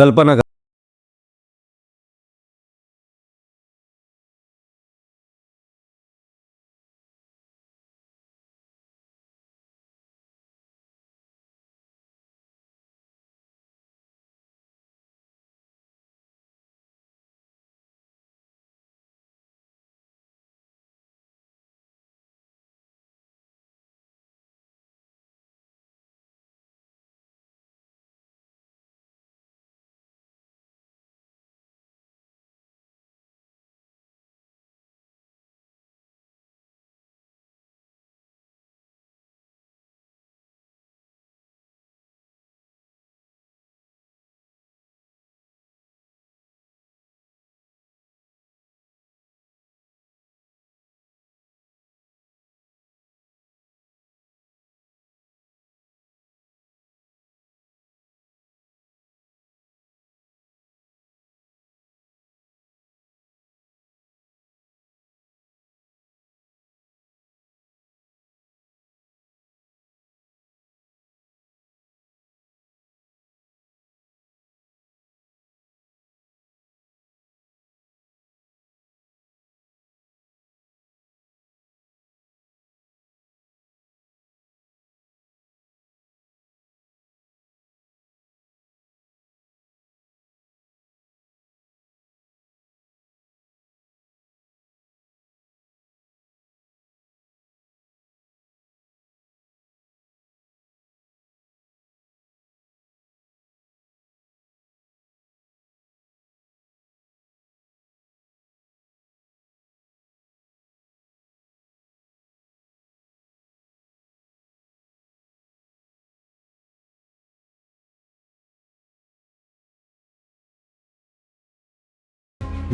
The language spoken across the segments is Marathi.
कल्पना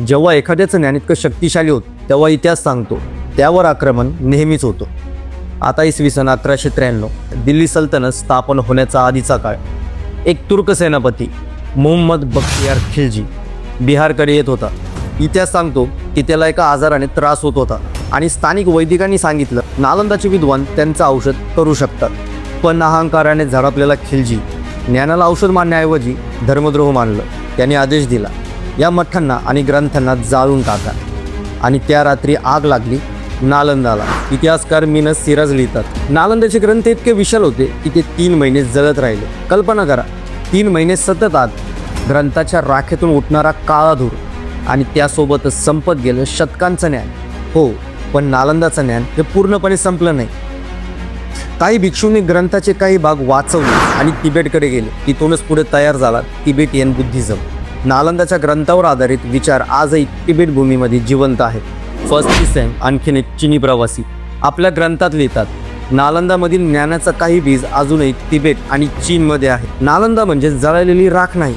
जेव्हा एखाद्याचं ज्ञान इतकं शक्तिशाली होतं तेव्हा इतिहास सांगतो त्यावर आक्रमण नेहमीच होतं. आता इसवी सन अकराशे त्र्याण्णव दिल्ली सल्तनत स्थापन होण्याचा आधीचा काळ. एक तुर्क सेनापती मोहम्मद बख्तियार खिलजी बिहारकडे येत होता. इतिहास सांगतो की त्याला एका आजाराने त्रास होत होता आणि स्थानिक वैदिकांनी सांगितलं नालंदाचे विद्वान त्यांचं औषध करू शकतात. पण अहंकाराने झडपलेला खिलजी ज्ञानाला औषध मानण्याऐवजी धर्मद्रोह मानलं. त्याने आदेश दिला या मठांना आणि ग्रंथांना जाळून टाका. आणि त्या रात्री आग लागली नालंदाला इतिहासकार मिनस सिराज लिहितात नालंदाचे ग्रंथ इतके विशाल होते की ते तीन महिने जळत राहिले. कल्पना करा तीन महिने सतत आग ग्रंथाच्या राखेतून उठणारा काळा धूर आणि त्यासोबतच संपत गेलं शतकांचं ज्ञान. हो पण नालंदाचं ज्ञान हे पूर्णपणे संपलं नाही. काही भिक्षूंनी ग्रंथाचे काही भाग वाचवले आणि तिबेटकडे गेले. तिथूनच पुढे तयार झाला तिबेटियन बुद्धिझम. नालंदाच्या ग्रंथावर आधारित विचार आजही तिबेट भूमीमध्ये जिवंत आहेत. फर्स्ट सेम आणखीन एक चिनी प्रवासी. आपल्या ग्रंथात लिहितात नालंदामधील ज्ञानाचा काही बीज अजूनही तिबेट आणि चीनमध्ये आहे. नालंदा म्हणजे जळलेली राख नाही.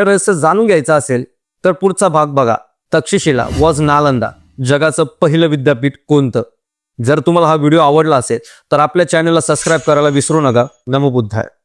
रहस्य जाणून घ्यायचं असेल तर पुढचा भाग बघा. तक्षशिला वॉज नालंदा. जगाचं पहिलं विद्यापीठ कोणतं? जर तुम्हाला हा व्हिडिओ आवडला असेल तर आपल्या चॅनलला सबस्क्राईब करायला विसरू नका. नमो आहे